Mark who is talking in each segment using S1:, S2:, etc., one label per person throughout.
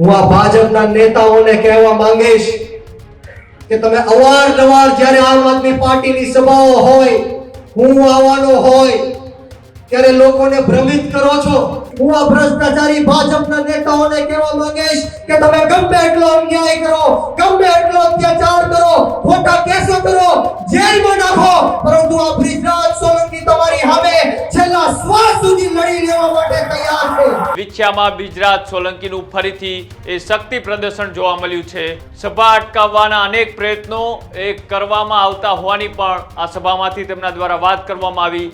S1: હું આ ભાજપના નેતાઓને કહેવા માંગીશ કે તમે અવારનવાર જ્યારે આમ આદમી પાર્ટીની સભાઓ હોય, હું આવવાનો હોય, ત્યારે લોકોને ભ્રમિત કરો છો. હું આ ભ્રષ્ટાચારી ભાજપના નેતાઓને કહેવા માંગીશ કે તમે ગમે એટલો અન્યાય કરો, ગમે એટલો અત્યાચાર કરો, ખોટા કેસો કરો, જેલમાં નાખો. પરંતુ આ બ્રિજરાજ સોલંકી તમારી સામે છેલ્લા શ્વાસ સુધી લડી લેવા માટે
S2: વિછ્યામાં બિજરાજ સોલંકીનું ફરીથી એ શક્તિ પ્રદર્શન જોવા મળ્યું છે. સભા અટકાવવાના અનેક પ્રયત્નો એ કરવામાં આવતા હોવાની પણ આ સભામાંથી તેમના દ્વારા વાત કરવામાં આવી.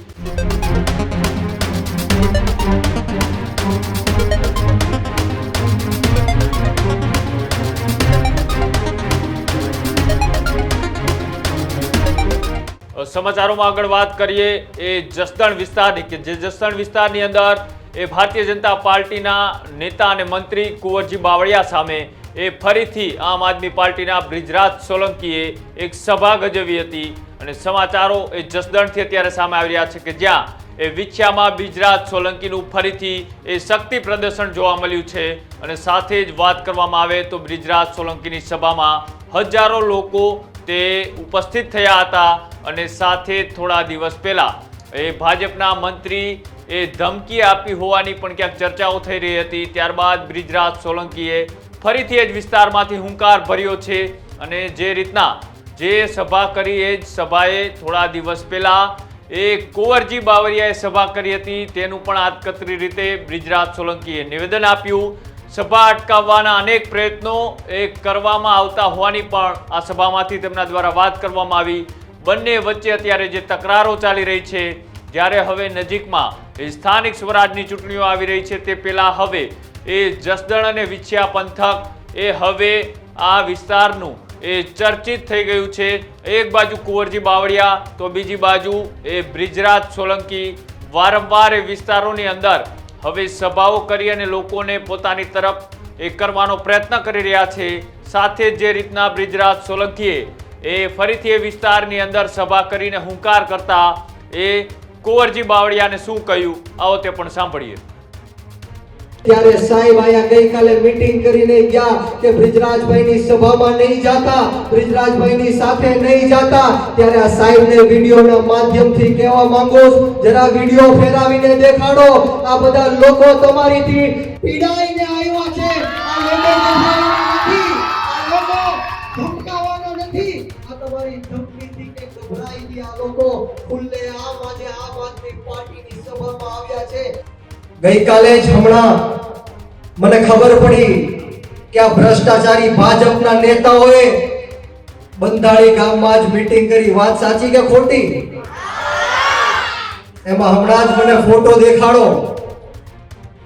S2: સમાચારોમાં આગળ વાત કરીએ એ જસદણ વિસ્તારની કે જે જસદણ વિસ્તારની અંદર એ ભારતીય જનતા પાર્ટીના નેતા અને મંત્રી કુંવરજી બાવળિયા સામે એ ફરીથી આમ આદમી પાર્ટીના બ્રિજરાજ સોલંકીએ એક સભા ગજવી હતી અને સમાચારો એ જસદણથી અત્યારે સામે આવી રહ્યા છે કે જ્યાં એ વિછ્યામાં બ્રિજરાજ સોલંકીનું ફરીથી એ શક્તિ પ્રદર્શન જોવા મળ્યું છે અને સાથે જ વાત કરવામાં આવે તો બ્રિજરાજ સોલંકીની સભામાં હજારો લોકો તે ઉપસ્થિત થયા હતા અને સાથે થોડા દિવસ પહેલાં એ ભાજપના મંત્રી એ ધમકી આપી હોવાની પણ ક્યાંક ચર્ચાઓ થઈ રહી હતી. ત્યારબાદ બ્રિજરાજ સોલંકીએ ફરીથી એ જ વિસ્તારમાંથી હુંકાર ભર્યો છે અને જે રીતના જે સભા કરી એ જ સભાએ થોડા દિવસ પહેલાં એ કુંવરજી બાવરિયાએ સભા કરી હતી. તેનું પણ આતકતરી રીતે બ્રિજરાજ સોલંકીએ નિવેદન આપ્યું. સભા અટકાવવાના અનેક પ્રયત્નો એ કરવામાં આવતા હોવાની પણ આ સભામાંથી તેમના દ્વારા વાત કરવામાં આવી. બંને વચ્ચે અત્યારે જે તકરારો ચાલી રહી છે જ્યારે હવે નજીકમાં સ્થાનિક સ્વરાજની ચૂંટણીઓ આવી રહી છે તે પહેલાં હવે એ જસદણ અને વિછ્યા પંથક એ હવે આ વિસ્તારનું એ ચર્ચિત થઈ ગયું છે. એક બાજુ કુંવરજી બાવળિયા, તો બીજી બાજુ એ બ્રિજરાજ સોલંકી. વારંવાર એ વિસ્તારોની અંદર હવે સભાઓ કરી અને લોકોને પોતાની તરફ એ કરવાનો પ્રયત્ન કરી રહ્યા છે. સાથે જે રીતના બ્રિજરાજ સોલંકીએ એ ફરીથી એ વિસ્તારની અંદર સભા કરીને હુંકાર કરતા એ કુંવરજી બાવળિયાને શું કહ્યું? આવો તે પણ સાંભળીએ.
S1: ત્યારે સાહેબ આયા ગઈકાલે મીટિંગ કરીને ગયા કે બ્રિજરાજભાઈની સભામાં નહીં જાતા, બ્રિજરાજભાઈની સાથે નહીં જાતા. ત્યારે આ સાહેબને વિડીયોના માધ્યમથી કહેવા માંગો જરા વીડિયો ફેરાવીને દેખાડો. આ બધા લોકો તમારીથી પીડાઈને આવ્યા છે. આ લોકો ગઈકાલે જ હમણાં મને ખબર પડી કે આ ભ્રષ્ટાચારી ભાજપના નેતાઓએ બંધાળી ગામમાં જ મીટિંગ કરી. વાત સાચી કે ખોટી? એમાં હમણાં જ મને ફોટો દેખાડો.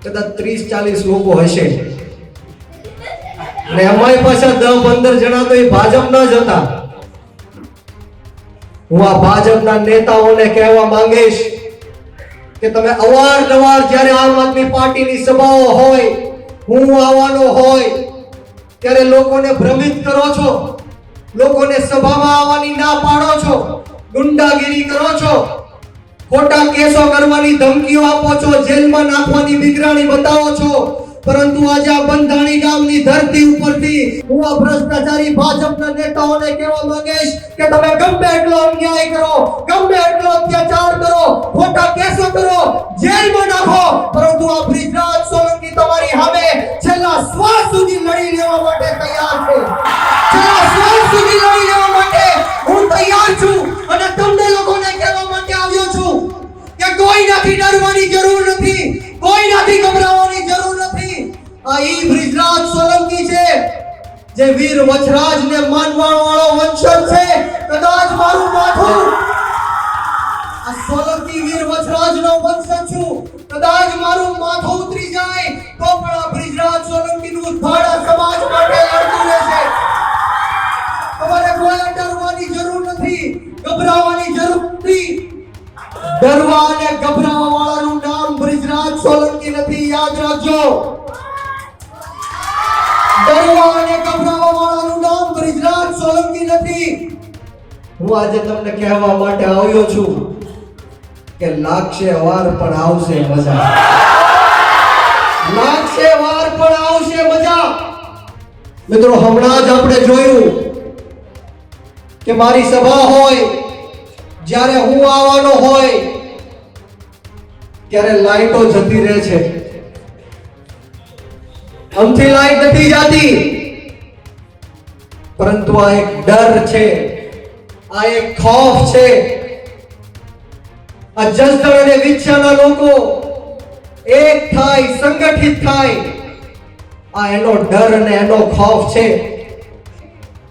S1: કદાચ ત્રીસ ચાલીસ લોકો હશે. અને એમાંય પાછા દસ પંદર જણા તો એ ભાજપના જ હતા. હું આ ભાજપના નેતાઓને કહેવા માંગીશ કે તમે અવારનવાર જ્યારે આમ આદમી પાર્ટીની સભાઓ હોય, હું આવવાનો હોય, ત્યારે લોકોને ભ્રમિત કરો છો, લોકોને સભામાં આવવાની ના પાડો છો, ગુંડાગીરી કરો છો, ખોટા કેસો કરવાની ધમકીઓ આપો છો, જેલમાં નાખવાની બિગરાણી બતાવો છો પરંતુ આજે આ બંધાણી ગામની ધરતી ઉપરથી હું આ ભ્રષ્ટાચારી ભાજપના નેતાઓને કહેવા માંગીશ કે તમે ગમે એટલો અન્યાય કરો, ગમે એટલો અત્યાચાર કરો, ખોટા કેસો કરો, જેલમાં નાખો. પરંતુ આ બ્રિજરાજ સોલંકી તમારી સામે છેલ્લા શ્વાસ સુધી લડી લેવા માટે તૈયાર છે. જે વીર વછરાજ ને માનવા વાળો વંશજ છે. કદાચ મારું માથું આ સોલંકી વીર વચરાજ નો વંશજ છું. કદાચ મારું માથું ઉતરી જાય તો પણ આ બ્રિજરાજ સોલંકી નું ભાડા સમાજ માટે લડતું રહેશે. તમારે કોઈ ડરવાની જરૂર નથી. ગભરાવાની જરૂર નથી. ડરવા અને ગભરાવા વાળાનું નામ બ્રિજરાજ સોલંકી નથી. યાદ રાખજો. હું આજે તમને કહેવા માટે આવ્યો છું કે લાગશે વાર પણ આવશે મજા. લાગશે વાર પણ આવશે મજા. મિત્રો, હમણાં જ આપણે જોયું કે મારી સભા હોય, જ્યારે હું આવવાનો હોય, ત્યારે લાઈટો જતી રહે છે. આમથી લાઈટ નથી જાતી, પરંતુ આ એક ડર છે. આ એક ખોફ છે. આ જસદણ અને વિછાના લોકો એક થાય, સંગઠિત થાય. આ એનો ડર અને એનો ખોફ છે.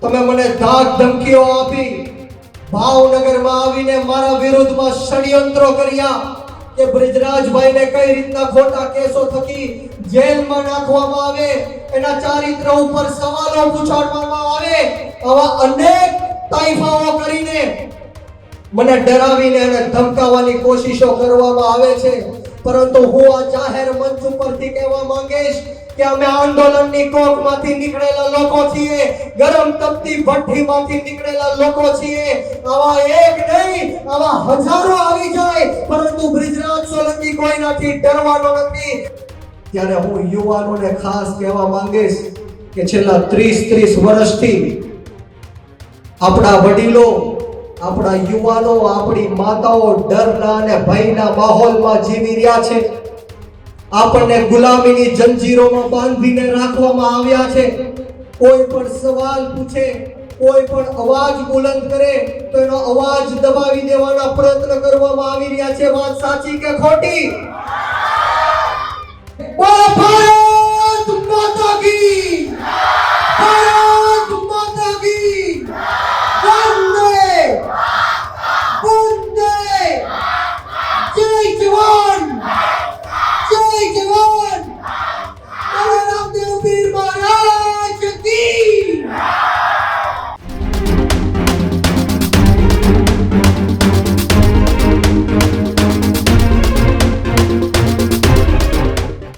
S1: તમે મને ધાક ધમકીઓ આપી, ભાવનગરમાં આવીને મારા વિરુદ્ધમાં ષડયંત્રો કર્યા કે બ્રિજરાજભાઈને કઈ રીતના ખોટા કેસો થકી જેલમાં નાખવામાં આવે, એના ચારિત્ર ઉપર સવાલો પૂછાડવામાં આવે, આવા અનેક તાઇફાઓ કરીને મને ડરાવીને અને ધમકાવવાની કોશિશો કરવામાં આવે છે. પરંતુ હું આ જાહેર મંચ ઉપરથી કહેવા માંગીશ કે અમે આંદોલનની કોકમાંથી નીકળેલા લોકો છીએ. ગરમ તપતી ભઠ્ઠીમાંથી નીકળેલા લોકો છીએ. આવા એક નહીં, આવા હજારો આવી જાય. પરંતુ બ્રિજરાજ સોલંકી કોઈનાથી ડરવાનો નથી. ત્યારે હું યુવાનોને ખાસ કહેવા માંગીશ કે છેલ્લા 30 30 વર્ષથી આપણા વડીલો, આપણા યુવાનો, આપણી માતાઓ ડરના અને ભયના માહોલમાં જીવી રહ્યા છે. આપણને ગુલામીની જંજીરોમાં બાંધીને રાખવામાં આવ્યા છે. કોઈ પણ સવાલ પૂછે, કોઈ પણ અવાજ બુલંદ કરે, તો એનો અવાજ દબાવી દેવાના પ્રયત્ન કરવામાં આવી રહ્યા છે. વાત સાચી કે ખોટી? બોલો ભારત